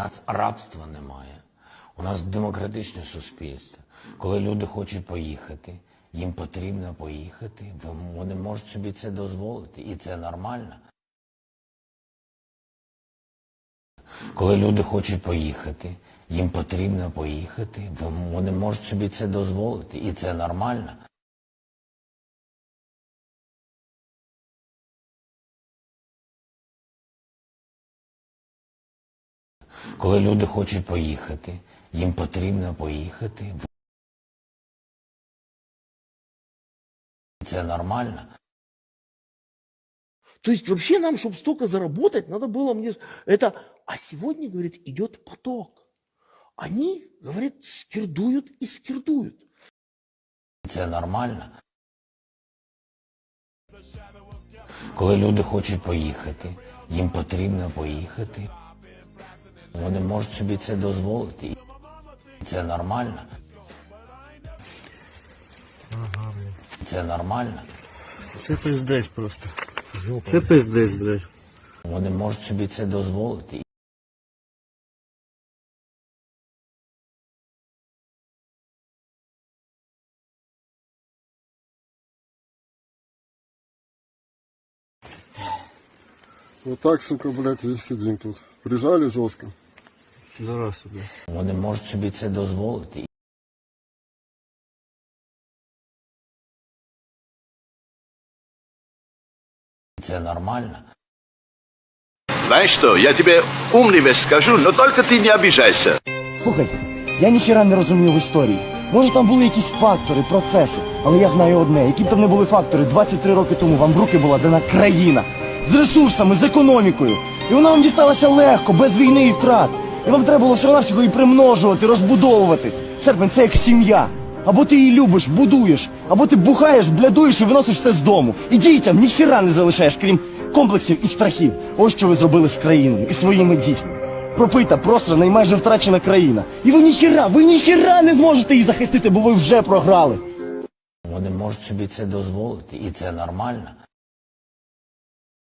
нас рабства немає. У нас демократичне суспільство. Коли люди хочуть поїхати, їм потрібно поїхати. Вони можуть собі це дозволити, і це нормально. Коли люди хочуть поїхати, їм потрібно поїхати. Вони можуть собі це дозволити, і це нормально. Коли люди хочуть поїхати, їм потрібно поїхати. Це нормально. То есть вообще нам, чтобы столько заработать, надо было мне это... А сегодня, говорит, идет поток. Они, говорит, скирдуют и скирдуют. Це нормально. Коли люди хочуть поїхати, їм потрібно поїхати. Вони можуть собі це дозволити. Це нормально. Це нормально. Це пиздець просто. Це пиздець, блядь. Вони можуть собі це дозволити. Вот так, сука, блядь, весь сидим тут. Прижали жестко. Зараз, блядь. Вони можуть собі це дозволити. Це нормально. Знаешь что, я тебе умный вещь скажу, но только ты не обижайся. Слухай, я ніхіра не розумію в історії. Може там були якісь фактори, процеси, але я знаю одне, які б там не були фактори, 23 роки тому вам в руки була дана країна з ресурсами, з економікою. І вона вам дісталася легко, без війни і втрат. І вам треба було всього-навсього її примножувати, розбудовувати. Серпень, це як сім'я. Або ти її любиш, будуєш, або ти бухаєш, блядуєш і виносиш все з дому. І дітям ніхіра не залишаєш, крім комплексів і страхів. Ось що ви зробили з країною і своїми дітьми. Пропита, просрана і майже втрачена країна. І ви ніхіра, ви ніхіра не зможете її захистити, бо ви вже програли. Вони можуть собі це дозволити, і це нормально.